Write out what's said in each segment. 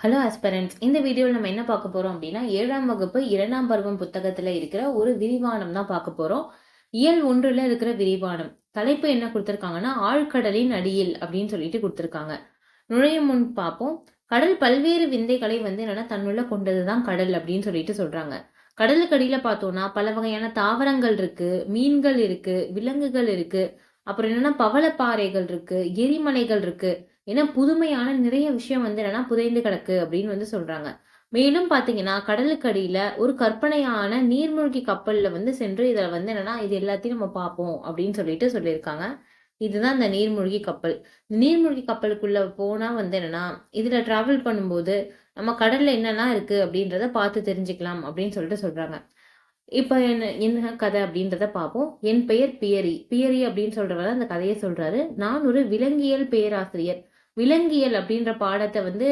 Hello ஆஸ்பரண்ட்ஸ் இந்த வீடியோவில் நம்ம என்ன பார்க்க போகிறோம் அப்படின்னா ஏழாம் வகுப்பு இரண்டாம் பருவம் புத்தகத்தில் இருக்கிற ஒரு விரிவானம் தான் பார்க்க போகிறோம் இயல் ஒன்றில் இருக்கிற விரிவானம் தலைப்பு என்ன கொடுத்துருக்காங்கன்னா ஆழ்கடலின் அடியில் அப்படின்னு சொல்லிட்டு கொடுத்துருக்காங்க. நுழையும் முன் பார்ப்போம். கடல் பல்வேறு விந்தைகளை வந்து என்னன்னா தன்னுள்ள கொண்டதுதான் கடல் அப்படின்னு சொல்லிட்டு சொல்கிறாங்க கடலுக்கு அடியில் பார்த்தோம்னா பல வகையான தாவரங்கள் இருக்குது மீன்கள் இருக்குது விலங்குகள் இருக்குது அப்புறம் என்னென்னா பவளப்பாறைகள் இருக்குது எரிமலைகள் இருக்குது ஏன்னா புதுமையான நிறைய விஷயம் வந்து என்னன்னா புதைந்து கிடக்கு அப்படின்னு வந்து சொல்றாங்க. மேலும் பாத்தீங்கன்னா கடலுக்கு ஒரு கற்பனையான நீர்மூழ்கி கப்பல்ல வந்து சென்று இதுல வந்து என்னன்னா இது எல்லாத்தையும் நம்ம பார்ப்போம் அப்படின்னு சொல்லிட்டு சொல்லியிருக்காங்க. இதுதான் இந்த நீர்மூழ்கி கப்பல். இந்த நீர்மூழ்கி கப்பலுக்குள்ள போனா வந்து என்னன்னா இதுல டிராவல் பண்ணும்போது நம்ம கடல்ல என்னெல்லாம் இருக்கு அப்படின்றத பார்த்து தெரிஞ்சுக்கலாம் அப்படின்னு சொல்லிட்டு சொல்றாங்க. இப்போ என்ன என்ன கதை அப்படின்றத பார்ப்போம். என் பெயர் பியரி. பியரி அப்படின்னு சொல்றவர் அந்த கதையை சொல்றாரு. நான் ஒரு விலங்கியல் பேராசிரியர். விலங்கியல் அப்படின்ற பாடத்தை வந்து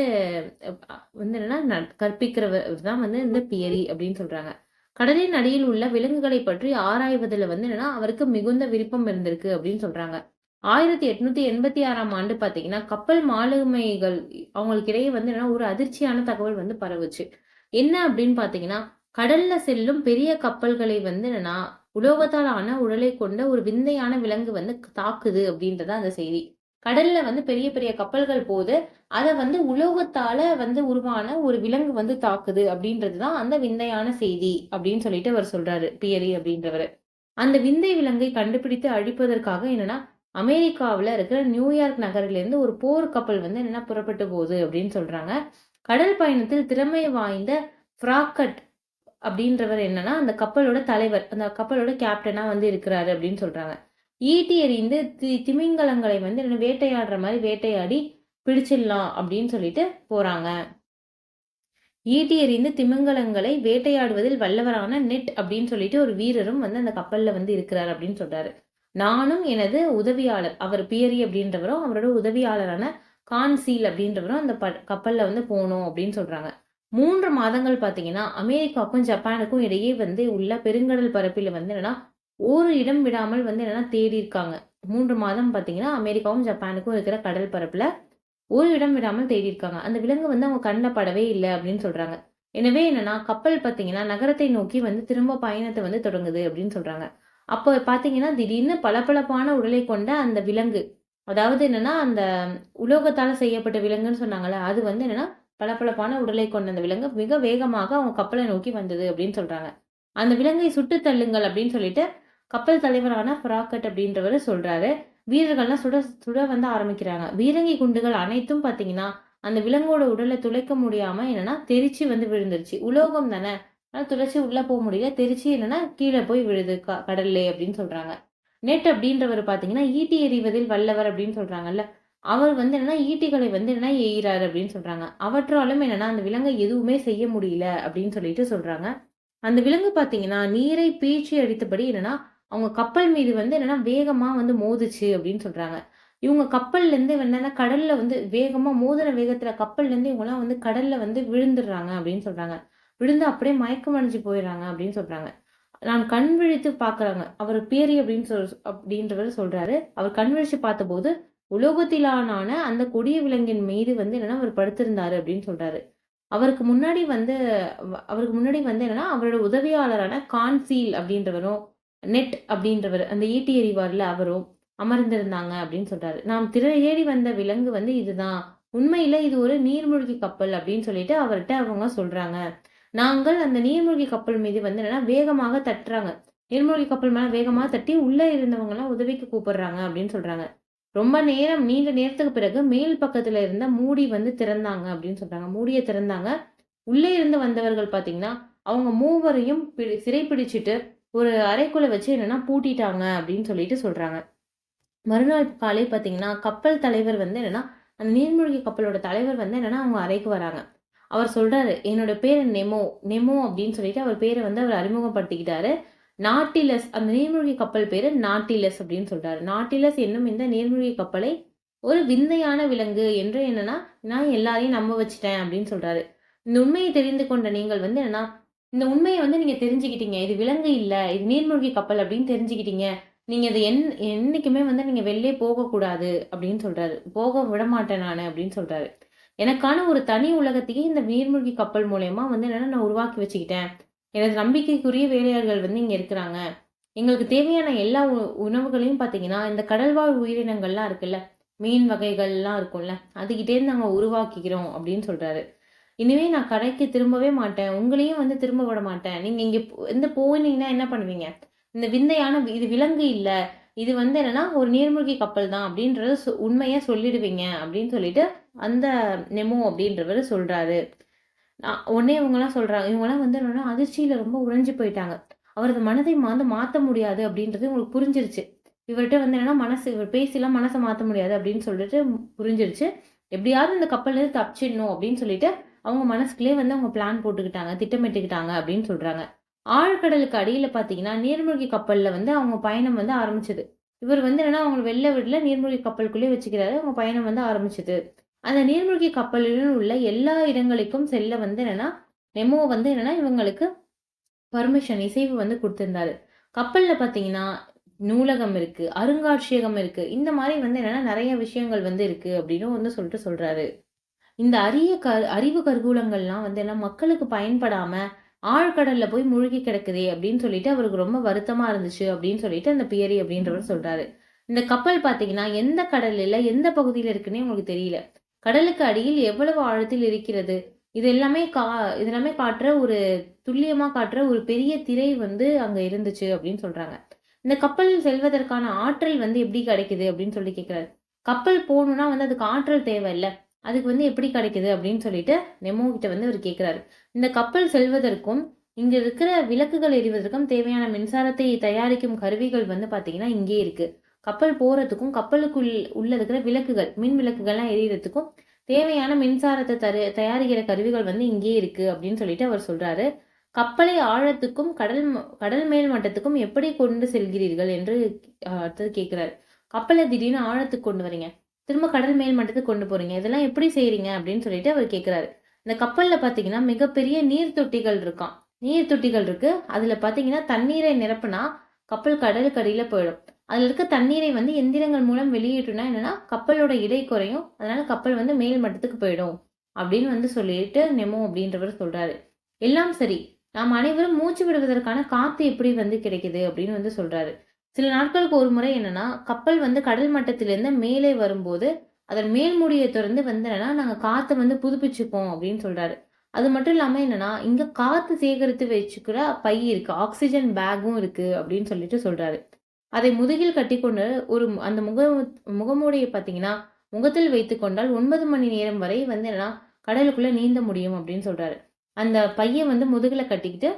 வந்து என்னன்னா கற்பிக்கிறவர் தான் வந்து இந்த பியரி அப்படின்னு சொல்றாங்க. கடலின் அடியில் உள்ள விலங்குகளை பற்றி ஆராய்வதில் வந்து என்னன்னா அவருக்கு மிகுந்த விருப்பம் இருந்திருக்கு அப்படின்னு சொல்றாங்க. ஆயிரத்தி எட்நூத்தி எண்பத்தி ஆறாம் ஆண்டு பாத்தீங்கன்னா கப்பல் மாலுமைகள் அவங்களுக்கு இடையே வந்து என்னன்னா ஒரு அதிர்ச்சியான தகவல் வந்து பரவுச்சு. என்ன அப்படின்னு பாத்தீங்கன்னா கடல்ல செல்லும் பெரிய கப்பல்களை வந்து என்னன்னா உலோகத்தால் ஆன உடலை கொண்ட ஒரு விந்தையான விலங்கு வந்து தாக்குது அப்படின்றத அந்த செய்தி. கடல்ல வந்து பெரிய பெரிய கப்பல்கள் போது அதை வந்து உலோகத்தால வந்து உருவான ஒரு விலங்கு வந்து தாக்குது அப்படின்றது தான் அந்த விந்தையான செய்தி அப்படின்னு சொல்லிட்டு அவர் சொல்றாரு பியரி அப்படின்றவர். அந்த விந்தை விலங்கை கண்டுபிடித்து அழிப்பதற்காக என்னன்னா அமெரிக்காவில் இருக்கிற நியூயார்க் நகரிலிருந்து ஒரு போர் கப்பல் வந்து என்னென்னா புறப்பட்டு போகுது அப்படின்னு சொல்றாங்க. கடல் பயணத்தில் திறமை வாய்ந்த ஃப்ராக்கட் அப்படின்றவர் என்னன்னா அந்த கப்பலோட தலைவர் அந்த கப்பலோட கேப்டனா வந்து இருக்கிறாரு அப்படின்னு சொல்றாங்க. ஈட்டி எறிந்து தி திமிங்கலங்களை வந்து என்ன வேட்டையாடுற மாதிரி வேட்டையாடி பிடிச்சிடலாம் அப்படின்னு சொல்லிட்டு போகிறாங்க ஈட்டி எறிந்து திமிங்கலங்களை வேட்டையாடுவதில் வல்லவரான நெட் அப்படின்னு சொல்லிட்டு ஒரு வீரரும் வந்து அந்த கப்பலில் வந்து இருக்கிறார் அப்படின்னு சொல்கிறாரு நானும் எனது உதவியாளர் அவர் பியரி அப்படின்றவரும் அவரோட உதவியாளரான கான்சீல் அப்படின்றவரும் அந்த ப- கப்பலில் வந்து போகணும் அப்படின்னு சொல்கிறாங்க மூன்று மாதங்கள் பார்த்தீங்கன்னா அமெரிக்காவுக்கும் ஜப்பானுக்கும் இடையே வந்து உள்ள பெருங்கடல் பரப்பில் வந்து என்னன்னா ஒரு இடம் விடாமல் வந்து என்னென்னா தேடி இருக்காங்க. மூன்று மாதம் பார்த்தீங்கன்னா அமெரிக்காவும் ஜப்பானுக்கும் இருக்கிற கடல் பரப்பில் ஒரு இடம் விடாமல் தேடி இருக்காங்க. அந்த விலங்கு வந்து அவங்க கண்ணில் படவே இல்லை அப்படின்னு சொல்கிறாங்க எனவே என்னன்னா கப்பல் பார்த்தீங்கன்னா நகரத்தை நோக்கி வந்து திரும்ப பயணத்தை வந்து தொடங்குது அப்படின்னு சொல்கிறாங்க அப்போ பார்த்தீங்கன்னா திடீர்னு பளபளப்பான உடலை கொண்ட அந்த விலங்கு அதாவது என்னன்னா அந்த உலோகத்தால் செய்யப்பட்ட விலங்குன்னு சொன்னாங்கல்ல அது வந்து என்னன்னா பளபளப்பான உடலை கொண்ட அந்த விலங்கு மிக வேகமாக அவங்க கப்பலை நோக்கி வந்தது அப்படின்னு சொல்கிறாங்க அந்த விலங்கை சுட்டு தள்ளுங்கள் அப்படின்னு சொல்லிட்டு கப்பல் தலைவரான ஃப்ராக்கட் அப்படின்றவர் சொல்றாரு. வீரர்கள்லாம் சுட சுட வந்து ஆரம்பிக்கிறாங்க. வீரங்கி குண்டுகள் அனைத்தும் பாத்தீங்கன்னா அந்த விலங்கோட உடலை துளைக்க முடியாம என்னன்னா தெரிச்சு வந்து விழுந்துருச்சு. உலோகம் தானே. ஆனால் துளைச்சி உள்ள போக முடியல. தெரிச்சு என்னன்னா கீழே போய் விழுது. க- கடல்லே அப்படின்னு சொல்றாங்க. நெட் அப்படின்றவர் பாத்தீங்கன்னா ஈட்டி எறிவதில் வல்லவர் அப்படின்னு சொல்றாங்கல்ல. அவர் வந்து என்னன்னா ஈட்டிகளை வந்து என்னன்னா எய்கிறாரு அப்படின்னு சொல்றாங்க. அவற்றாலும் என்னன்னா அந்த விலங்கை எதுவுமே செய்ய முடியல அப்படின்னு சொல்லிட்டு சொல்றாங்க. அந்த விலங்கு பாத்தீங்கன்னா நீரை பீச்சி அடித்தபடி என்னன்னா அவங்க கப்பல் மீது வந்து என்னன்னா வேகமாக வந்து மோதுச்சு அப்படின்னு சொல்கிறாங்க இவங்க கப்பல்லேருந்து என்னென்னா கடலில் வந்து வேகமாக மோதின வேகத்தில் கப்பல்லேருந்து இவங்கலாம் வந்து கடலில் வந்து விழுந்துடுறாங்க அப்படின்னு சொல்கிறாங்க விழுந்து அப்படியே மயக்கம் அடைஞ்சு போயிடுறாங்க அப்படின்னு சொல்கிறாங்க நான் கண் விழித்து பார்க்குறாங்க. அவர் பேரி அப்படின்னு சொல் அப்படின்றவர் சொல்கிறாரு அவர் கண் விழித்து பார்த்தபோது உலோகத்திலான அந்த கொடிய விலங்கின் மீது வந்து என்னென்னா அவர் படுத்திருந்தார் அப்படின்னு சொல்கிறாரு அவருக்கு முன்னாடி வந்து அவருக்கு முன்னாடி வந்து என்னன்னா அவரோட உதவியாளரான கான்சீல் அப்படின்றவரும் நெட் அப்படின்றவர் அந்த ஈட்டி எறிவாரில் அவரும் அமர்ந்திருந்தாங்க அப்படின்னு சொல்றாரு. நாம் திரையேறி வந்த விலங்கு வந்து இதுதான். உண்மையில இது ஒரு நீர்மூழ்கி கப்பல் அப்படின்னு சொல்லிட்டு அவர்கிட்ட அவங்க சொல்றாங்க. நாங்கள் அந்த நீர்மூழ்கி கப்பல் மீது வந்து என்னன்னா வேகமாக தட்டுறாங்க. நீர்மூழ்கி கப்பல் மேல வேகமாக தட்டி உள்ளே இருந்தவங்க எல்லாம் உதவிக்கு கூப்பிடுறாங்க அப்படின்னு சொல்றாங்க. ரொம்ப நேரம் நீண்ட நேரத்துக்கு பிறகு மேல் பக்கத்துல இருந்த மூடி வந்து திறந்தாங்க அப்படின்னு சொல்றாங்க. மூடியை திறந்தாங்க. உள்ளே இருந்து வந்தவர்கள் பாத்தீங்கன்னா அவங்க மூவரையும் பிடி- சிறைப்பிடிச்சிட்டு ஒரு அறைக்குள்ள வச்சு என்னன்னா பூட்டிட்டாங்க அப்படின்னு சொல்லிட்டு சொல்கிறாங்க மறுநாள் காலை பார்த்தீங்கன்னா கப்பல் தலைவர் வந்து என்னென்னா அந்த நீர்மூழ்கி கப்பலோட தலைவர் வந்து என்னன்னா அவங்க அறைக்கு வராங்க. அவர் சொல்கிறாரு என்னோட பேர் நெமோ நெமோ அப்படின்னு சொல்லிட்டு அவர் பேரை வந்து அவர் அறிமுகப்படுத்திக்கிட்டாரு. நாட்டிலஸ் அந்த நீர்மூழ்கி கப்பல் பேர் நாட்டிலஸ் அப்படின்னு சொல்கிறாரு நாட்டிலஸ் என்னும் இந்த நீர்மூழ்கி கப்பலை ஒரு விந்தையான விலங்கு என்று என்னென்னா நான் எல்லாரையும் நம்ப வச்சிட்டேன் அப்படின்னு சொல்கிறாரு இந்த உண்மையை தெரிந்து கொண்ட நீங்கள் வந்து என்னன்னா இந்த உண்மையை வந்து நீங்கள் தெரிஞ்சுக்கிட்டீங்க. இது விலங்கு இல்லை இது நீர்மூழ்கி கப்பல் அப்படின்னு தெரிஞ்சுக்கிட்டீங்க. நீங்கள் இதை என் என்றைக்குமே வந்து நீங்கள் வெளிலே போகக்கூடாது அப்படின்னு சொல்கிறாரு போக விட மாட்டேன் நான் அப்படின்னு சொல்கிறாரு எனக்கான ஒரு தனி உலகத்தையே இந்த நீர்மூழ்கி கப்பல் மூலயமா வந்து என்னென்ன நான் உருவாக்கி வச்சுக்கிட்டேன். எனது நம்பிக்கைக்குரிய வேலையாளர்கள் வந்து இங்கே இருக்கிறாங்க. எங்களுக்கு தேவையான எல்லா உ- உணவுகளையும் பார்த்தீங்கன்னா இந்த கடல்வாழ் உயிரினங்கள்லாம் இருக்குல்ல மீன் வகைகள்லாம் இருக்கும்ல அதுக்கிட்டேருந்து நாங்கள் உருவாக்கிக்கிறோம் அப்படின்னு சொல்கிறாரு இனிமேல் நான் கடைக்கு திரும்பவே மாட்டேன். உங்களையும் வந்து திரும்ப விட மாட்டேன். நீங்கள் இங்கே இந்த போனீங்கன்னா என்ன பண்ணுவீங்க? இந்த விந்தையான இது விலங்கு இல்லை. இது வந்து என்னன்னா ஒரு நீர்மூழ்கி கப்பல் தான் அப்படின்றத சொ- உண்மையாக சொல்லிடுவீங்க அப்படின்னு சொல்லிட்டு அந்த நெமோ அப்படின்றவர் சொல்கிறாரு நான் உடனே இவங்கெல்லாம் சொல்கிறாங்க இவங்கெல்லாம் வந்து என்னென்னா அதிர்ச்சியில் ரொம்ப உறைஞ்சி போயிட்டாங்க. அவரது மனதை வந்து மாற்ற முடியாது அப்படின்றது உங்களுக்கு புரிஞ்சிருச்சு. இவர்கிட்ட வந்து என்னென்னா மனசு இவர் பேசிலாம் மனசை மாற்ற முடியாது அப்படின்னு சொல்லிட்டு புரிஞ்சிருச்சு. எப்படியாவது இந்த கப்பல்லேருந்து தப்பிச்சிடணும் அப்படின்னு சொல்லிட்டு அவங்க மனசுக்குள்ளே வந்து அவங்க பிளான் போட்டுக்கிட்டாங்க திட்டமிட்டுக்கிட்டாங்க அப்படின்னு சொல்கிறாங்க ஆழ்கடலுக்கு அடியில் பார்த்தீங்கன்னா நீர்மூழ்கி கப்பலில் வந்து அவங்க பயணம் வந்து ஆரம்பிச்சது. இவர் வந்து என்னன்னா அவங்க வெளில விடல நீர்மூழ்கி கப்பலுக்குள்ளே வச்சுக்கிறாரு. அவங்க பயணம் வந்து ஆரம்பிச்சது. அந்த நீர்மூழ்கி கப்பலில் உள்ள எல்லா இடங்களுக்கும் செல்ல வந்து என்னன்னா நெமோ வந்து என்னன்னா இவங்களுக்கு பர்மிஷன் இசைவு வந்து கொடுத்துருந்தாரு. கப்பலில் பார்த்தீங்கன்னா நூலகம் இருக்குது அருங்காட்சியகம் இருக்குது இந்த மாதிரி வந்து என்னென்னா நிறைய விஷயங்கள் வந்து இருக்குது அப்படின்னு வந்து சொல்லிட்டு சொல்கிறாரு இந்த அரிய க அறிவு கருகூலங்கள்லாம் வந்து என்ன மக்களுக்கு பயன்படாம ஆழ்கடல்ல போய் மூழ்கி கிடக்குதே அப்படின்னு சொல்லிட்டு அவருக்கு ரொம்ப வருத்தமா இருந்துச்சு அப்படின்னு சொல்லிட்டு அந்த பியரி அப்படின்றவர் சொல்றாரு. இந்த கப்பல் பாத்தீங்கன்னா எந்த கடலில் எந்த பகுதியில இருக்குன்னே உங்களுக்கு தெரியல. கடலுக்கு அடியில் எவ்வளவு ஆழத்தில் இருக்கிறது? இது எல்லாமே கா இது எல்லாமே காட்டுற ஒரு துல்லியமா காட்டுற ஒரு பெரிய திரை வந்து அங்க இருந்துச்சு அப்படின்னு சொல்றாங்க. இந்த கப்பல் செல்வதற்கான ஆற்றல் வந்து எப்படி கிடைக்குது அப்படின்னு சொல்லி கேட்குறாரு கப்பல் போகணும்னா வந்து அதுக்கு ஆற்றல் தேவை அதுக்கு வந்து எப்படி கிடைக்குது அப்படின்னு சொல்லிட்டு நெமோ கிட்ட வந்து அவர் கேட்குறாரு இந்த கப்பல் செல்வதற்கும் இங்க இருக்கிற விளக்குகள் எரிவதற்கும் தேவையான மின்சாரத்தை தயாரிக்கும் கருவிகள் வந்து பாத்தீங்கன்னா இங்கே இருக்கு. கப்பல் போறதுக்கும் கப்பலுக்குள் உள்ள இருக்கிற விளக்குகள் மின் விளக்குகள்லாம் எரியறதுக்கும் தேவையான மின்சாரத்தை தரு தயாரிக்கிற கருவிகள் வந்து இங்கே இருக்கு அப்படின்னு சொல்லிட்டு அவர் சொல்றாரு. கப்பலை ஆழத்துக்கும் கடல் கடல் மேல் மட்டத்துக்கும் எப்படி கொண்டு செல்கிறீர்கள் என்று அடுத்தது கேட்கிறாரு கப்பலை திடீர்னு ஆழத்துக்கு கொண்டு வரீங்க திரும்ப கடல் மேல் மட்டத்துக்கு கொண்டு போறீங்க. இதெல்லாம் எப்படி செய்கிறீங்க அப்படின்னு சொல்லிட்டு அவர் கேட்கிறாரு இந்த கப்பலில் பார்த்தீங்கன்னா மிகப்பெரிய நீர் தொட்டிகள் இருக்காம். நீர் தொட்டிகள் இருக்கு. அதில் பார்த்தீங்கன்னா தண்ணீரை நிரப்புனா கப்பல் கடலுக்கு அடியில் போயிடும். அதில் இருக்க தண்ணீரை வந்து எந்திரங்கள் மூலம் வெளியேற்றினா என்னன்னா கப்பலோட இடை குறையும். அதனால கப்பல் வந்து மேல் மட்டத்துக்கு போயிடும் அப்படின்னு வந்து சொல்லிட்டு நெமோ அப்படின்றவர் சொல்றாரு. எல்லாம் சரி. நாம் அனைவரும் மூச்சு விடுவதற்கான காற்று எப்படி வந்து கிடைக்குது அப்படின்னு வந்து சொல்றாரு. சில நாட்களுக்கு ஒரு முறை என்னன்னா கப்பல் வந்து கடல் மட்டத்திலிருந்து மேலே வரும்போது அதன் மேல் மூடியை திறந்து வந்து என்னன்னா நாங்கள் காற்றை வந்து புதுப்பிச்சுப்போம் அப்படின்னு சொல்றாரு. அது மட்டும் இல்லாமல் என்னன்னா இங்கே காற்று சேகரித்து வச்சுக்கிற பை இருக்கு ஆக்சிஜன் பேக்கும் இருக்கு அப்படின்னு சொல்லிட்டு சொல்றாரு. அதை முதுகில் கட்டிக்கொண்டு ஒரு அந்த முக முகமூடியை பார்த்தீங்கன்னா முகத்தில் வைத்து கொண்டால் ஒன்பது மணி நேரம் வரை வந்து என்னன்னா கடலுக்குள்ளே நீந்த முடியும் அப்படின்னு சொல்றாரு. அந்த பையை வந்து முதுகில் கட்டிக்கிட்டு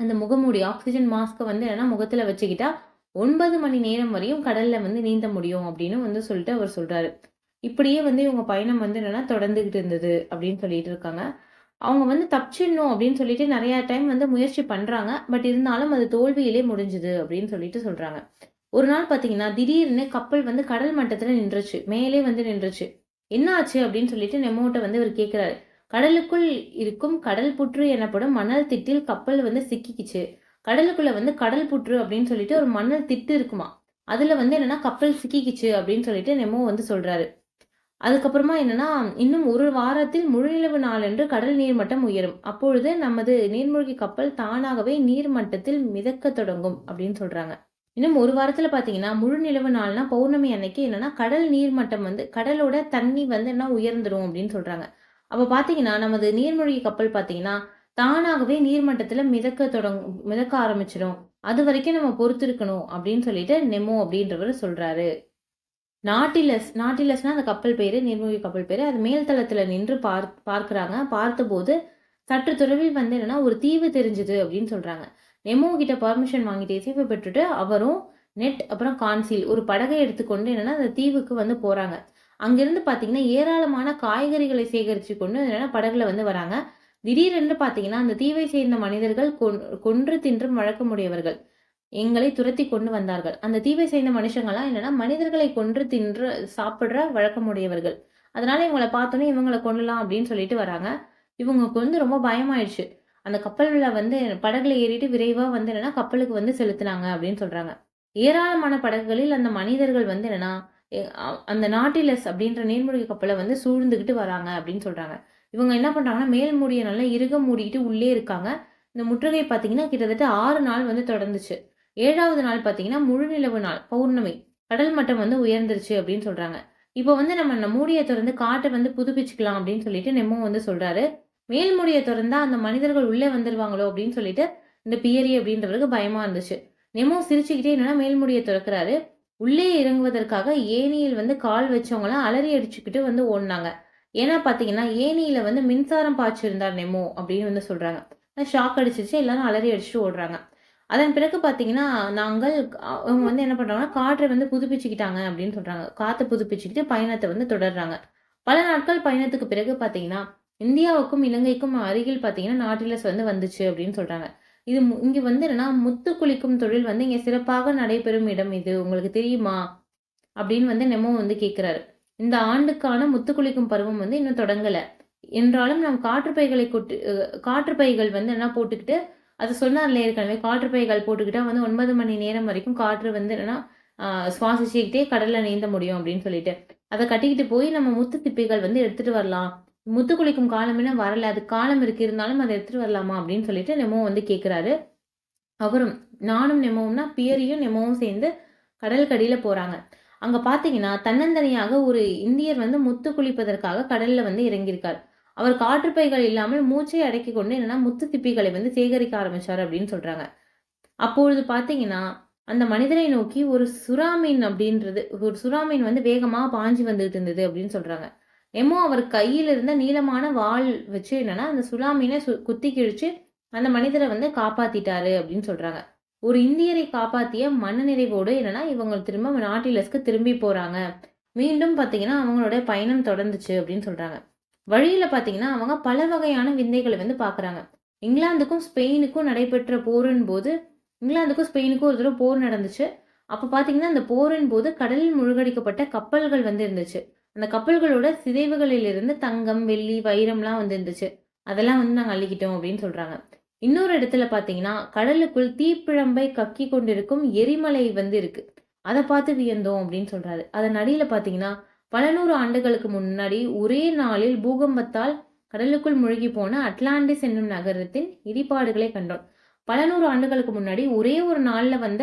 அந்த முகமூடி ஆக்சிஜன் மாஸ்க்கை வந்து என்னன்னா முகத்தில் வச்சுக்கிட்டா ஒன்பது மணி நேரம் வரையும் கடல்ல வந்து நீந்த முடியும் அப்படின்னு வந்து சொல்லிட்டு அவர் சொல்றாரு. இப்படியே வந்து இவங்க பயணம் வந்து என்னன்னா தொடர்ந்துகிட்டு இருந்தது அப்படின்னு சொல்லிட்டு இருக்காங்க. அவங்க வந்து தப்பிச்சிடணும் அப்படின்னு சொல்லிட்டு நிறைய டைம் வந்து முயற்சி பண்றாங்க. பட் இருந்தாலும் அது தோல்வியிலே முடிஞ்சுது அப்படின்னு சொல்லிட்டு சொல்றாங்க. ஒரு நாள் பாத்தீங்கன்னா திடீர்னு கப்பல் வந்து கடல் மட்டத்துல நின்றுச்சு. மேலே வந்து நின்றுச்சு. என்ன ஆச்சு அப்படின்னு சொல்லிட்டு நெமோட்ட வந்து அவர் கேட்குறாரு கடலுக்குள் இருக்கும் கடல் புற்று எனப்படும் மணல் திட்டில் கப்பல் வந்து சிக்கிக்கிச்சு. கடலுக்குள்ள வந்து கடல் புற்று அப்படின்னு சொல்லிட்டு ஒரு மணல் திட்டு இருக்குமா? அதுல வந்து என்னன்னா கப்பல் சிக்கிக்கிச்சு அப்படின்னு சொல்லிட்டு நெமோ வந்து சொல்றாரு. அதுக்கப்புறமா என்னன்னா இன்னும் ஒரு வாரத்தில் முழுநிலவு நாளன்று கடல் நீர்மட்டம் உயரும். அப்பொழுது நமது நீர்மூழ்கி கப்பல் தானாகவே நீர் மட்டத்தில் மிதக்க தொடங்கும் அப்படின்னு சொல்றாங்க. இன்னும் ஒரு வாரத்துல பாத்தீங்கன்னா முழு நிலவு நாள்னா பௌர்ணமி அன்னைக்கு என்னன்னா கடல் நீர்மட்டம் வந்து கடலோட தண்ணி வந்து என்ன உயர்ந்துடும் அப்படின்னு சொல்றாங்க. அப்ப பாத்தீங்கன்னா நமது நீர்மூழ்கி கப்பல் பாத்தீங்கன்னா தானாகவே நீர்மட்டத்தில் மிதக்க தொடங் மிதக்க ஆரம்பிச்சிடும் அது வரைக்கும் நம்ம பொறுத்திருக்கணும் அப்படின்னு சொல்லிட்டு நெமோ அப்படின்றவர் சொல்கிறாரு நாட்டிலஸ் நாட்டிலஸ்னா அந்த கப்பல் பேர் நீர்மூழ்கி கப்பல் பேர். அது மேல் தளத்துல நின்று பார் பார்க்குறாங்க. பார்த்தபோது சற்று துறவில் வந்து என்னன்னா ஒரு தீவு தெரிஞ்சுது அப்படின்னு சொல்கிறாங்க நெமோ கிட்ட பர்மிஷன் வாங்கிட்டு இசைவு பெற்றுட்டு அவரும் நெட் அப்புறம் கான்சீல் ஒரு படகை எடுத்துக்கொண்டு என்னென்னா அந்த தீவுக்கு வந்து போகிறாங்க அங்கேருந்து பார்த்தீங்கன்னா ஏராளமான காய்கறிகளை சேகரித்து கொண்டு என்னென்னா படகுல வந்து வராங்க. திடீரென்று பார்த்தீங்கன்னா அந்த தீவை சேர்ந்த மனிதர்கள் கொன்- கொன்று தின்றும் வழக்கமுடையவர்கள். எங்களை துரத்தி கொண்டு வந்தார்கள். அந்த தீவை சேர்ந்த மனுஷங்களாம் என்னன்னா மனிதர்களை கொன்று தின்று சாப்பிட்ற வழக்கமுடையவர்கள். அதனால இவங்களை பார்த்தோன்னே இவங்களை கொல்லலாம் அப்படின்னு சொல்லிட்டு வராங்க. இவங்களுக்கு வந்து ரொம்ப பயமாயிடுச்சு. அந்த கப்பலில் வந்து படகுல ஏறிட்டு விரைவாக வந்து என்னன்னா கப்பலுக்கு வந்து செலுத்தினாங்க அப்படின்னு சொல்றாங்க. ஏராளமான படகுகளில் அந்த மனிதர்கள் வந்து என்னன்னா அந்த நாட்டிலஸ் அப்படின்ற நீர்மூழ்கி கப்பலை வந்து சூழ்ந்துக்கிட்டு வராங்க அப்படின்னு சொல்றாங்க. இவங்க என்ன பண்ணுறாங்கன்னா மேல் மூடியை நல்லா இறுக மூடிட்டு உள்ளே இருக்காங்க. இந்த முற்றுகை பார்த்தீங்கன்னா கிட்டத்தட்ட ஆறு நாள் வந்து தொடர்ந்துச்சு. ஏழாவது நாள் பார்த்தீங்கன்னா முழுநிலவு நாள் பௌர்ணமி. கடல் மட்டம் வந்து உயர்ந்துருச்சு அப்படின்னு சொல்கிறாங்க இப்போ வந்து நம்ம இந்த மூடியை திறந்து காட்டை வந்து புதுப்பிச்சுக்கலாம் அப்படின்னு சொல்லிட்டு நெம்மோ வந்து சொல்கிறாரு மேல் மூடியை திறந்தால் அந்த மனிதர்கள் உள்ளே வந்துடுவாங்களோ அப்படின்னு சொல்லிட்டு இந்த பியரி அப்படின்றவருக்கு பயமாக இருந்துச்சு. நெமோ சிரிச்சுக்கிட்டே என்னன்னா மேல்முடியை திறக்கிறாரு. உள்ளே இறங்குவதற்காக ஏணியில் வந்து கால் வச்சவங்களாம் அலறி அடிச்சுக்கிட்டு வந்து ஓடினாங்க. ஏன்னா பார்த்தீங்கன்னா ஏனியில் வந்து மின்சாரம் பாய்ச்சிருந்தார் நெமோ அப்படின்னு வந்து சொல்கிறாங்க ஷாக் அடிச்சிச்சு எல்லாரும் அலறி அடிச்சுட்டு ஓடுறாங்க. அதன் பிறகு பார்த்தீங்கன்னா நாங்கள் அவங்க வந்து என்ன பண்ணுறாங்கன்னா காற்றை வந்து புதுப்பிச்சுக்கிட்டாங்க அப்படின்னு சொல்கிறாங்க காற்றை புதுப்பிச்சுக்கிட்டு பயணத்தை வந்து தொடர்றாங்க. பல நாட்கள் பயணத்துக்கு பிறகு பார்த்தீங்கன்னா இந்தியாவுக்கும் இலங்கைக்கும் அருகில் பார்த்தீங்கன்னா நாட்டிலஸ் வந்து வந்துச்சு அப்படின்னு சொல்கிறாங்க இது இங்கே வந்து என்னன்னா முத்து குளிக்கும் தொழில் வந்து இங்கே சிறப்பாக நடைபெறும் இடம் இது. உங்களுக்கு தெரியுமா? அப்படின்னு வந்து நெமோ வந்து கேட்குறாரு இந்த ஆண்டுக்கான முத்து குளிக்கும் பருவம் வந்து இன்னும் தொடங்கலை. என்றாலும் நாம் காற்றுப்பைகளை கொட்டு காற்றுப்பைகள் வந்து என்ன போட்டுக்கிட்டு அது சொன்னார்ல ஏற்கனவே காற்றுப்பைகள் போட்டுக்கிட்டா வந்து ஒன்பது மணி நேரம் வரைக்கும் காற்று வந்து என்னன்னா சுவாசிச்சுக்கிட்டே கடலில் நீந்த முடியும் அப்படின்னு சொல்லிட்டு. அதை கட்டிக்கிட்டு போய் நம்ம முத்து திப்பிகள் வந்து எடுத்துட்டு வரலாம். முத்து குளிக்கும் காலம் வரலை வரல. அது காலம் இருக்கு இருந்தாலும் அதை எடுத்துட்டு வரலாமா அப்படின்னு சொல்லிட்டு நெமோ வந்து கேட்குறாரு அவரும் நானும் நெமோவும்னா பியரியும் நெமோவும் சேர்ந்து கடல் போகிறாங்க அங்கே பார்த்தீங்கன்னா தன்னந்தனியாக ஒரு இந்தியர் வந்து முத்து குளிப்பதற்காக கடலில் வந்து இறங்கியிருக்கார். அவர் காற்றுப்பைகள் இல்லாமல் மூச்சை அடக்கி கொண்டு என்னென்னா முத்து திப்பிகளை வந்து சேகரிக்க ஆரம்பிச்சார் அப்படின்னு சொல்கிறாங்க அப்பொழுது பார்த்தீங்கன்னா அந்த மனிதரை நோக்கி ஒரு சுறாமீன் அப்படின்றது ஒரு சுறாமீன் வந்து வேகமாக பாஞ்சு வந்துட்டு இருந்தது அப்படின்னு சொல்கிறாங்க எமோ அவர் கையில் இருந்த நீளமான வாள் வச்சு என்னென்னா அந்த சுறாமீனை சு குத்தி கிழிச்சு அந்த மனிதரை வந்து காப்பாற்றிட்டாரு அப்படின்னு சொல்கிறாங்க ஒரு இந்தியரை காப்பாத்திய மனநிறைவோடு என்னன்னா இவங்க திரும்ப நாட்டிலஸ்க்கு திரும்பி போறாங்க. மீண்டும் பாத்தீங்கன்னா அவங்களோட பயணம் தொடர்ந்துச்சு அப்படின்னு சொல்றாங்க. வழியில பாத்தீங்கன்னா அவங்க பல வகையான விந்தைகளை வந்து பாக்குறாங்க. இங்கிலாந்துக்கும் ஸ்பெயினுக்கும் நடைபெற்ற போரின் போது இங்கிலாந்துக்கும் ஸ்பெயினுக்கும் ஒரு தடவை போர் நடந்துச்சு. அப்ப பாத்தீங்கன்னா அந்த போரின் போது கடலில் முழுகடிக்கப்பட்ட கப்பல்கள் வந்து இருந்துச்சு. அந்த கப்பல்களோட சிதைவுகளில் இருந்து தங்கம் வெள்ளி வைரம்லாம் வந்து இருந்துச்சு. அதெல்லாம் வந்து நாங்கள் அள்ளிக்கிட்டோம் அப்படின்னு சொல்றாங்க. இன்னொரு இடத்துல பார்த்தீங்கன்னா கடலுக்குள் தீப்பிழம்பை கக்கி கொண்டிருக்கும் எரிமலை வந்து இருக்கு. அதை பார்த்து வியந்தோம் அப்படின்னு சொல்றாரு. அதன் அடியில் பார்த்தீங்கன்னா பல நூறு ஆண்டுகளுக்கு முன்னாடி ஒரே நாளில் பூகம்பத்தால் கடலுக்குள் மூழ்கி போன அட்லாண்டிஸ் என்னும் நகரத்தின் இடிபாடுகளை கண்டோம். பல நூறு ஆண்டுகளுக்கு முன்னாடி ஒரே ஒரு நாளில் வந்த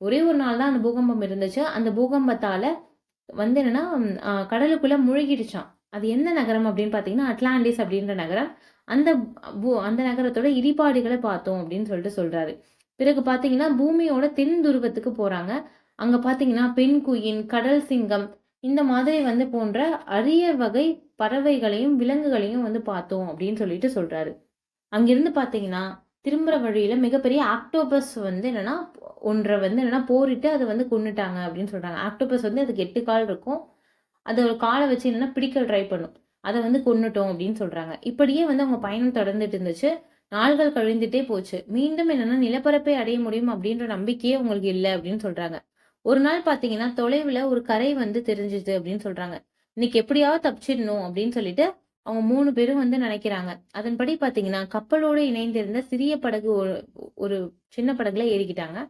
ஒரே ஒரு நாள் தான் அந்த பூகம்பம் இருந்துச்சு. அந்த பூகம்பத்தால் வந்து என்னன்னா கடலுக்குள்ளே ஆ, முழுகிடுச்சான் அது எந்த நகரம் அப்படின்னு பார்த்தீங்கன்னா அட்லாண்டிஸ் அப்படின்ற நகரம். அந்த பூ- அந்த நகரத்தோட இடிபாடுகளை பார்த்தோம் அப்படின்னு சொல்லிட்டு சொல்றாரு. பிறகு பார்த்தீங்கன்னா பூமியோட தென் துருவத்துக்கு போறாங்க. அங்க பார்த்தீங்கன்னா பெண் குயின் கடல் சிங்கம் இந்த மாதிரி வந்து போன்ற அரிய வகை பறவைகளையும் விலங்குகளையும் வந்து பார்த்தோம் அப்படின்னு சொல்லிட்டு சொல்றாரு. அங்கிருந்து பார்த்தீங்கன்னா திரும்புற வழியில மிகப்பெரிய ஆக்டோபஸ் வந்து என்னன்னா ஒன்றை வந்து என்னன்னா போரிட்டு அதை வந்து கொண்டுட்டாங்க அப்படின்னு சொல்றாங்க. ஆக்டோபஸ் வந்து அதுக்கு எட்டு கால் இருக்கும். அதை ஒரு காலை வச்சு என்னன்னா பிடிக்க ட்ரை பண்ணும். அதை வந்து கொன்னுட்டோம் அப்படின்னு சொல்றாங்க. இப்படியே வந்து அவங்க பயணம் தொடர்ந்துட்டு இருந்துச்சு. நாள்கள் கழிந்துட்டே போச்சு. மீண்டும் என்னன்னா நிலப்பரப்பை அடைய முடியும் அப்படின்ற நம்பிக்கையே உங்களுக்கு இல்லை அப்படின்னு சொல்றாங்க. ஒரு நாள் பாத்தீங்கன்னா தொலைவுல ஒரு கரை வந்து தெரிஞ்சுது அப்படின்னு சொல்றாங்க. இன்னைக்கு எப்படியாவது தப்பிச்சிடணும் அப்படின்னு சொல்லிட்டு அவங்க மூணு பேரும் வந்து நினைக்கிறாங்க. அதன்படி பாத்தீங்கன்னா கப்பலோடு இணைந்திருந்த சிறிய படகு ஒரு ஒரு சின்ன படகுல ஏறிக்கிட்டாங்க.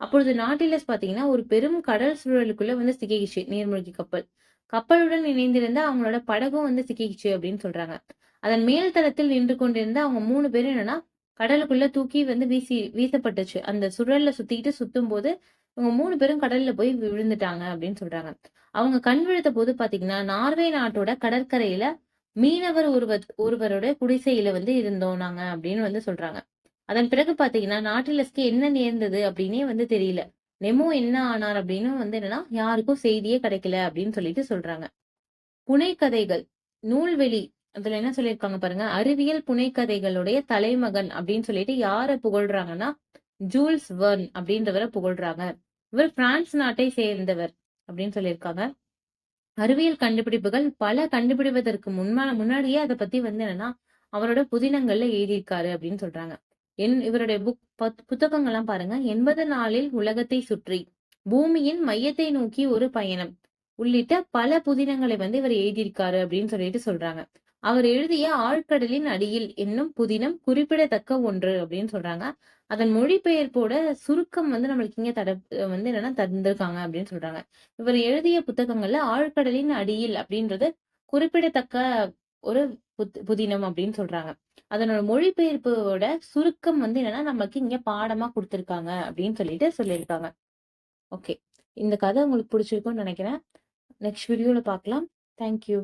அப்பொழுது நாட்டிலஸ் பாத்தீங்கன்னா ஒரு பெரும் கடல் சூழலுக்குள்ள வந்து சிக்கிக்கிச்சு நீர்மூழ்கி கப்பல். கப்பலுடன் இணைந்திருந்த அவங்களோட படகும் வந்து சிக்கிச்சு அப்படின்னு சொல்றாங்க. அதன் மேல் தளத்தில் நின்று கொண்டிருந்த அவங்க மூணு பேரும் என்னன்னா கடலுக்குள்ள தூக்கி வந்து வீசி வீசப்பட்டுச்சு. அந்த சுழல்ல சுத்திக்கிட்டு சுத்தும் போது இவங்க மூணு பேரும் கடல்ல போய் விழுந்துட்டாங்க அப்படின்னு சொல்றாங்க. அவங்க கண் விழுத்த போது பாத்தீங்கன்னா நார்வே நாட்டோட கடற்கரையில மீனவர் ஒருவர் ஒருவரோட குடிசையில வந்து இருந்தோம் நாங்க அப்படின்னு வந்து சொல்றாங்க. அதன் பிறகு பாத்தீங்கன்னா நாட்டிலஸ்க்கு என்ன நேர்ந்தது அப்படின்னே வந்து தெரியல. நெமோ என்ன ஆனார் அப்படின்னு வந்து என்னன்னா யாருக்கும் செய்தியே கிடைக்கல அப்படின்னு சொல்லிட்டு சொல்றாங்க. புனைக்கதைகள் நூல்வெளி அதுல என்ன சொல்லியிருக்காங்க பாருங்க அறிவியல் புனைக்கதைகளுடைய தலைமகன் அப்படின்னு சொல்லிட்டு யார புகழ்றாங்கன்னா ஜூல்ஸ் வர்ன் அப்படின்றவரை புகழ்றாங்க. இவர் பிரான்ஸ் நாட்டை சேர்ந்தவர் அப்படின்னு சொல்லியிருக்காங்க. அறிவியல் கண்டுபிடிப்புகள் பல கண்டுபிடிப்பதற்கு முன்மா முன்னாடியே அதை பத்தி வந்து என்னன்னா அவரோட புதினங்கள்ல எழுதியிருக்காரு அப்படின்னு சொல்றாங்க. என் இவருடைய புக் புத்தகங்கள்லாம் பாருங்க எண்பது நாளில் உலகத்தை சுற்றி பூமியின் மையத்தை நோக்கி ஒரு பயணம் உள்ளிட்ட பல புதினங்களை வந்து இவர் எழுதியிருக்காரு அப்படின்னு சொல்லிட்டு சொல்றாங்க அவர் எழுதிய ஆழ்கடலின் அடியில் என்னும் புதினம் குறிப்பிடத்தக்க ஒன்று அப்படின்னு சொல்றாங்க. அதன் மொழிபெயர்ப்போட சுருக்கம் வந்து நம்மளுக்கு இங்க தட வந்து என்னன்னா தந்திருக்காங்க அப்படின்னு சொல்றாங்க. இவர் எழுதிய புத்தகங்கள்ல ஆழ்கடலின் அடியில் அப்படின்றது குறிப்பிடத்தக்க ஒரு புத் புதினம் அப்படின்னு சொல்றாங்க. அதனோட மொழிபெயர்ப்போட சுருக்கம் வந்து என்னன்னா நமக்கு இங்க பாடமா கொடுத்துருக்காங்க அப்படின்னு சொல்லிட்டு சொல்லியிருக்காங்க. ஓகே. இந்த கதை உங்களுக்கு பிடிச்சிருக்கும்னு நினைக்கிறேன். நெக்ஸ்ட் வீடியோவில் பார்க்கலாம். Thank you.